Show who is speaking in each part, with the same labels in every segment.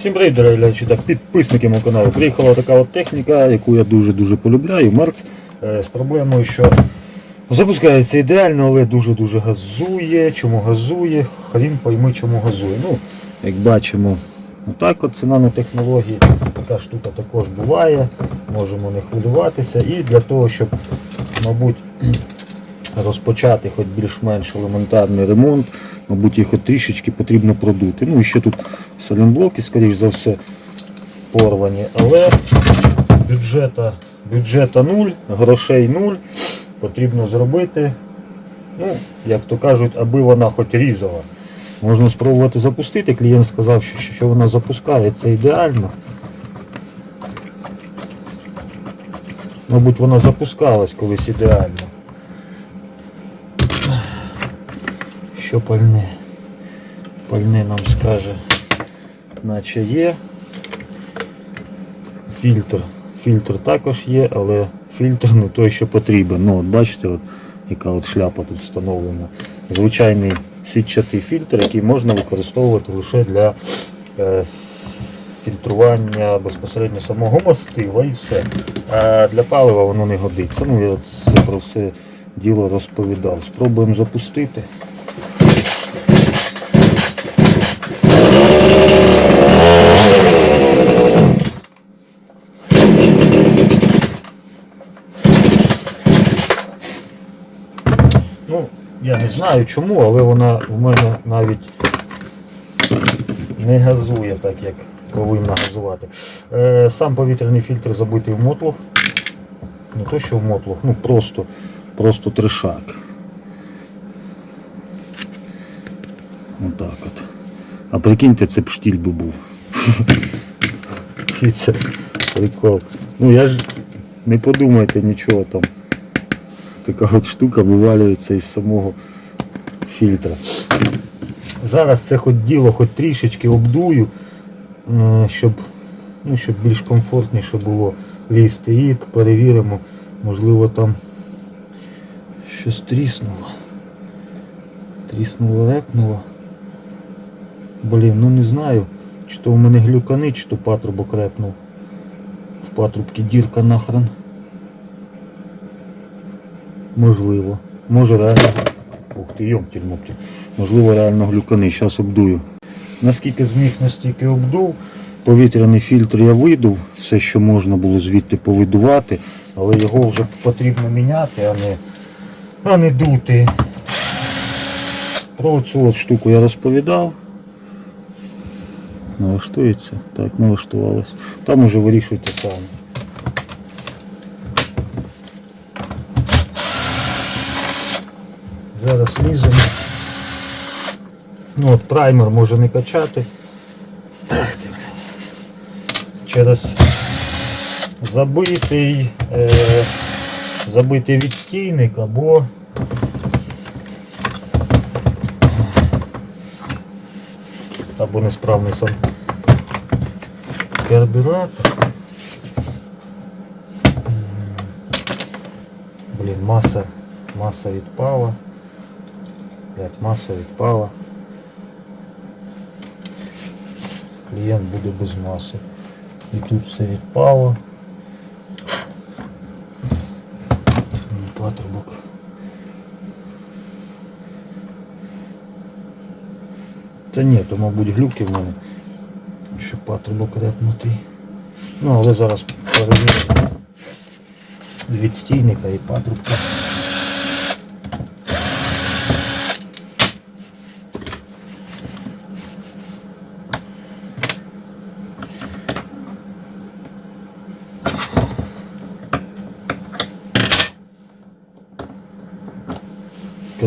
Speaker 1: Всім привіт, дорогі та підписники мого каналу. Приїхала така от техніка, яку я дуже-дуже полюбляю, Мерц, е, з проблемою, що запускається ідеально, але дуже-дуже газує. Чому газує? Хрін пойми, чому газує. Ну, як бачимо, отак от ціна на технології. Така штука також буває. Можемо не хвилюватися. І для того, щоб, мабуть, розпочати хоч більш-менш елементарний ремонт, мабуть, їх трішечки потрібно продути. Ну і ще тут салінблоки, скоріш за все, порвані, але бюджета, бюджета нуль, грошей нуль. Потрібно зробити, ну, як то кажуть, аби вона хоч різала. Можна спробувати запустити. Клієнт сказав, що, що вона запускає, це ідеально. Мабуть, вона запускалась колись ідеально. Що пальне? Пальне нам скаже, наче є. Фільтр. Фільтр також є, але фільтр не той, що потрібен. Ну, от бачите, от, яка от шляпа тут встановлена. Звичайний сітчатий фільтр, який можна використовувати лише для е, фільтрування безпосередньо самого мастила і все. А для палива воно не годиться. Ну, я це про все діло розповідав. Спробуємо запустити. Ну, я не знаю чому, але вона в мене навіть не газує так, як повинна газувати. Е, сам повітряний фільтр забитий в мотлох. Не то, що в мотлох, ну просто, просто трешак. Отак от. А прикиньте, це б штіль би був. Це прикол. Ну я ж не подумайте нічого там. Така от штука вивалюється із самого фільтра. Зараз це хоч діло, хоч трішечки обдую, е, щоб, ну, щоб більш комфортніше було лізти. І перевіримо, можливо там щось тріснуло. Тріснуло, репнуло. Блін, ну не знаю, чи то в мене глюкани, чи то патрубок репнув. В патрубці дірка нахрен. Можливо. Може реально. Ух ти, йомтіль моптіль. Можливо, реально глюкани. Зараз обдую. Наскільки зміг, настільки обдув. Повітряний фільтр я видув, все, що можна було звідти повидувати, але його вже потрібно міняти, а не, а не дути. Про цю от штуку я розповідав. Налаштується? Так, налаштувалось. Там уже вирішуйте самі. Зараз ліземо. Ну от праймер може не качати. Через забитий, е, забитий відстійник або або несправний сам карбюратор. Блін, маса, маса відпала. Блять, маса відпала. Клієнт буде без маси. І тут все відпало. Патрубок. Та ні, то мабуть глюки в мене. Що патрубок репнутий. Ну, але зараз перевіримо від стійника і патрубка.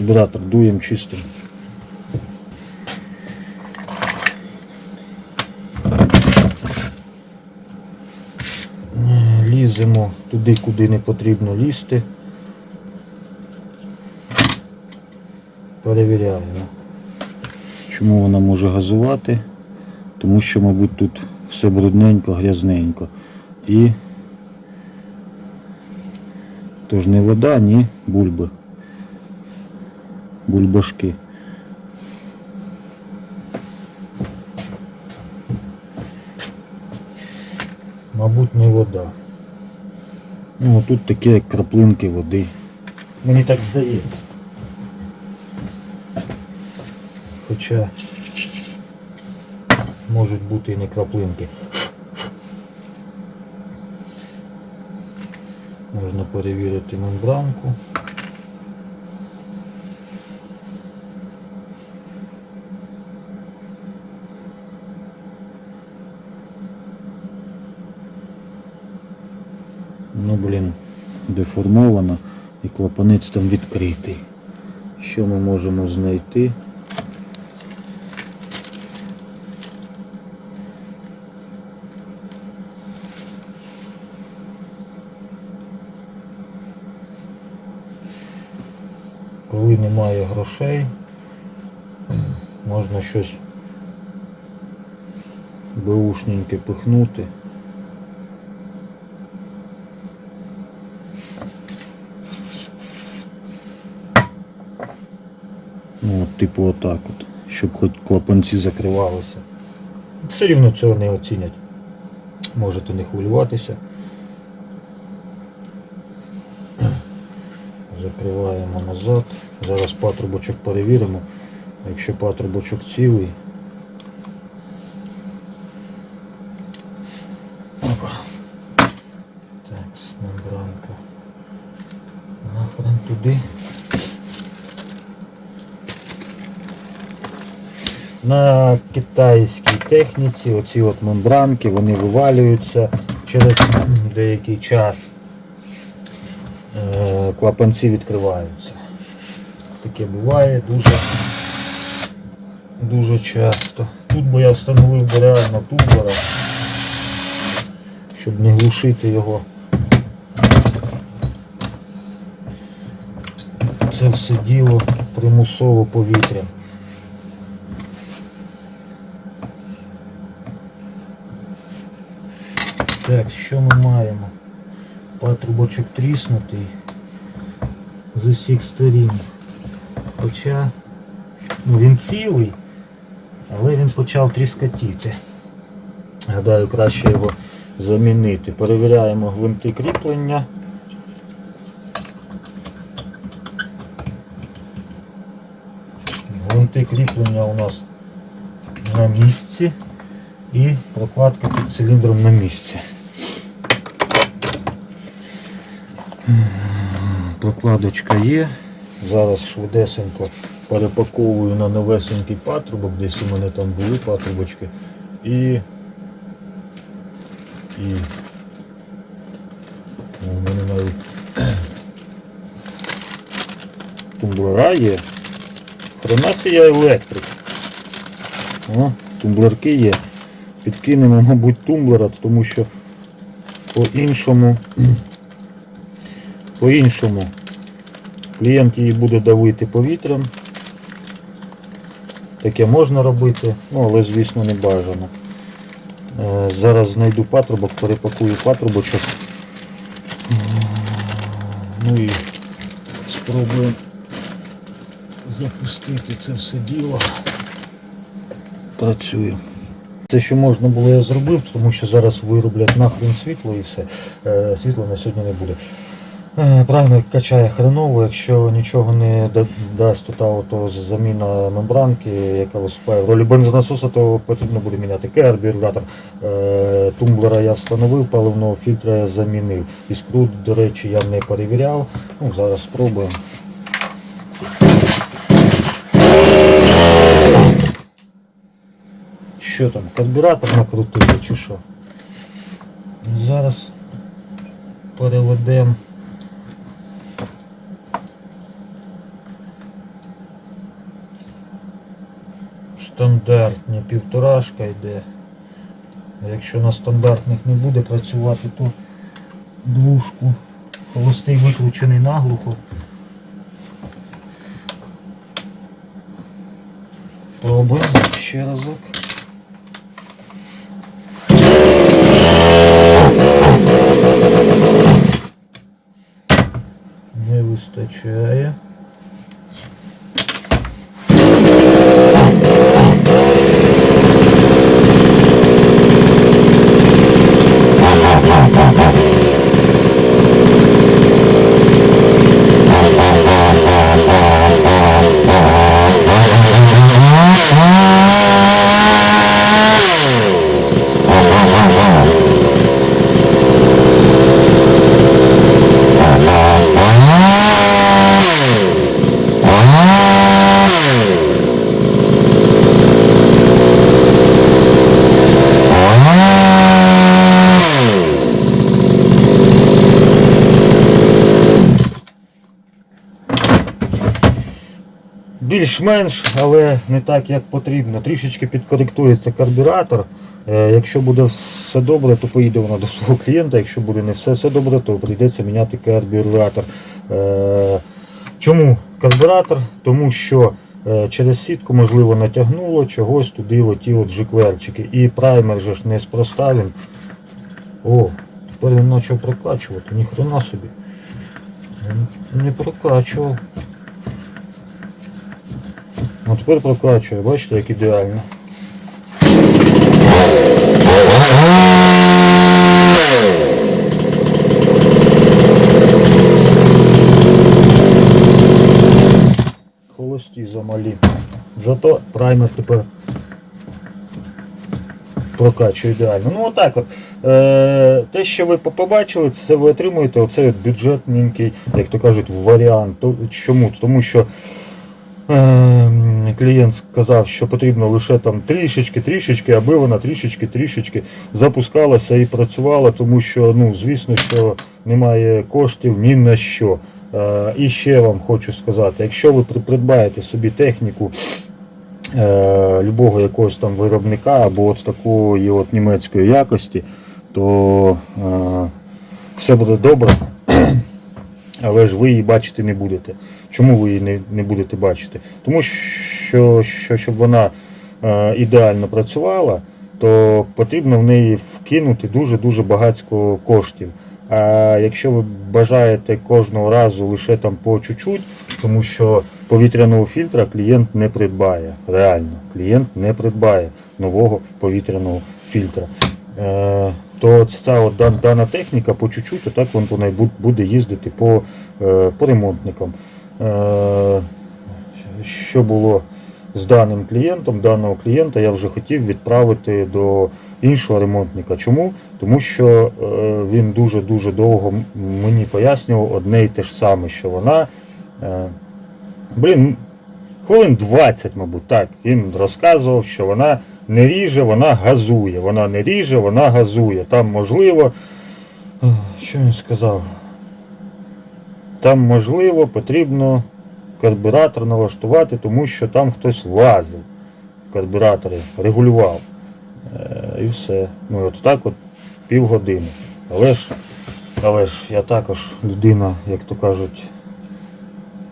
Speaker 1: Карбюратор дуєм чистим. Е, Ліземо туди, куди не потрібно лізти. Перевіряємо. Чому вона може газувати? Тому що, мабуть, тут все брудненько, грязненько. І тож не вода, ні бульби. Бульбашки. Мабуть, не вода. Ну, тут такі як краплинки води. Мені так здається. Хоча можуть бути і не краплинки. Можна перевірити мембранку. Ну, блін, деформована і клапанець там відкритий. Що ми можемо знайти? Коли немає грошей, можна щось беушненьке пихнути. Ну, от, типу отак от, щоб хоч клапанці закривалися. Все рівно цього не оцінять. Можете не хвилюватися. Закриваємо назад. Зараз патрубочок перевіримо. Якщо патрубочок цілий. Опа. Так, мембранка. Нахрен туди. На китайській техніці оці от мембранки вони вивалюються через деякий час. Е, Клапанці відкриваються. Таке буває дуже дуже часто. Тут би я встановив реально тумблера, щоб не глушити його. Це все діло примусово повітрям. Так, що ми маємо? Патрубочок тріснутий з усіх сторін. Хоча ну, він цілий, але він почав тріскотіти. Гадаю, краще його замінити. Перевіряємо гвинти кріплення. Гвинти кріплення у нас на місці і прокладка під циліндром на місці. Прокладочка є. Зараз швидесенько перепаковую на новесенький патрубок, десь у мене там були патрубочки. І. І. У мене навіть тумблера є. Хренасі я електрик. О, тумблерки є. Підкинемо, мабуть, тумблера, тому що по-іншому по-іншому клієнт її буде давити повітрям. Таке можна робити, ну але звісно не бажано. Е, Зараз знайду патрубок, перепакую патрубочок. Е, Ну і спробуємо запустити це все діло. Працює. Це, що можна було, я зробив, тому що зараз вироблять нахрен світло і все. Е, Світла на сьогодні не буде. Е, Правильно качає хреново, якщо нічого не дасть то, то заміна мембранки, яка виступає в ролі бензонасоса, то потрібно буде міняти карбюратор. Е, Тумблера я встановив, паливного фільтра я замінив. Іскру, до речі, я не перевіряв. Ну, зараз спробуємо. Що там, карбюратор накрутили чи що? Зараз переведемо. Стандартні півторашка йде. Якщо на стандартних не буде працювати, то двушку. Холостий виключений наглухо. Пробуємо ще разок. Не вистачає. Більш-менш, але не так, як потрібно. Трішечки підкоректується карбюратор. Е, Якщо буде все добре, то поїде вона до свого клієнта. Якщо буде не все, все добре, то прийдеться міняти карбюратор. Е, Чому карбюратор? Тому що е, через сітку, можливо, натягнуло чогось туди оті от жикверчики. І праймер же ж не спроста він. О, тепер він почав прокачувати, ніхрена собі. Не прокачував. Ну тепер прокачує, бачите, як ідеально. Холості замалі. Зато праймер тепер прокачує ідеально. Ну отак от. Е, те, що ви побачили, це ви отримуєте оцей бюджетненький, як то кажуть, варіант. Чому? Тому що клієнт сказав, що потрібно лише там трішечки, трішечки, аби вона трішечки, трішечки запускалася і працювала, тому що, ну, звісно, що немає коштів ні на що. Е, і ще вам хочу сказати, якщо ви придбаєте собі техніку е, любого якогось там виробника або от такої от німецької якості, то е, все буде добре, але ж ви її бачити не будете. Чому ви її не, не будете бачити? Тому що, що щоб вона е, ідеально працювала, то потрібно в неї вкинути дуже-дуже багатько коштів. А якщо ви бажаєте кожного разу лише там по чуть-чуть, тому що повітряного фільтра клієнт не придбає. Реально, клієнт не придбає нового повітряного фільтра. Е, то ця от дана техніка по чуть-чуть, отак вон по неї бу- буде їздити по, е, по ремонтникам. Е, що було з даним клієнтом, даного клієнта я вже хотів відправити до іншого ремонтника. Чому? Тому що е, він дуже-дуже довго мені пояснював одне і те ж саме, що вона. Е, блін, хвилин 20, мабуть, так. Він розказував, що вона не ріже, вона газує. Вона не ріже, вона газує. Там можливо. Що він сказав? Там можливо потрібно карбюратор налаштувати, тому що там хтось лазив в карбюраторі, регулював. Е, і все. Ну і от так от півгодини. Але ж, але ж я також людина, як то кажуть,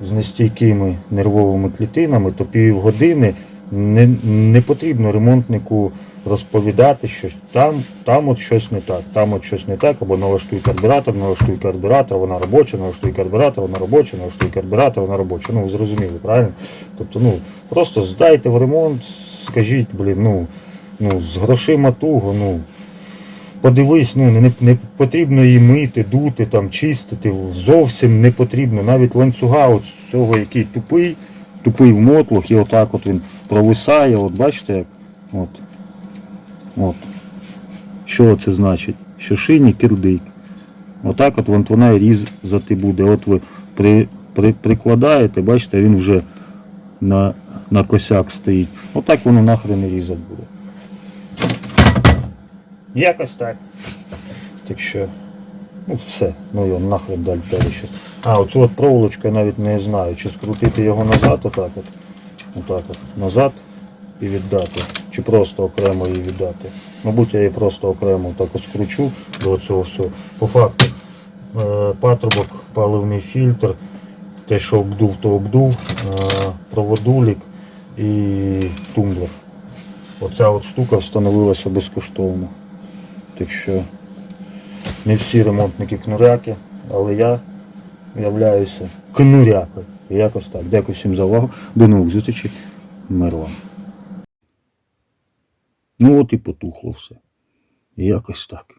Speaker 1: з нестійкими нервовими клітинами, то півгодини не, не потрібно ремонтнику розповідати, що там, там от щось не так, там от щось не так, або налаштуй карбюратор, налаштуй карбюратор, вона робоча, налаштуй карбюратор, вона робоча, налаштуй карбюратор, вона робоча. Ну, ви зрозуміли, правильно? Тобто, ну, просто здайте в ремонт, скажіть, блін, ну, ну, з грошима туго, ну. Подивись, ну не, не потрібно її мити, дути, там, чистити, зовсім не потрібно. Навіть ланцюга от цього, який тупий, тупий в мотлох, і отак от він провисає, от бачите як? От. От. Що це значить? Що шині кирдик. Отак от вон вона різати буде. От ви при, при, прикладаєте, бачите, він вже на, на косяк стоїть. Отак воно нахрен і різати буде. Якось так. Так що, ну все, ну його нахрен далі далі. А, оцю от проволочку я навіть не знаю, чи скрутити його назад, отак от. Отак от. Назад і віддати. Чи просто окремо її віддати. Мабуть, я її просто окремо так от скручу до цього всього. По факту, е, патрубок, паливний фільтр, те, що обдув, то обдув, е, проводулік і тумблер. Оця от штука встановилася безкоштовно. Так що не всі ремонтники кнуряки, але я являюся кнурякою. Якось так. Дякую всім за увагу. До нових зустрічей. Мир вам. Ну от і потухло все. Якось так.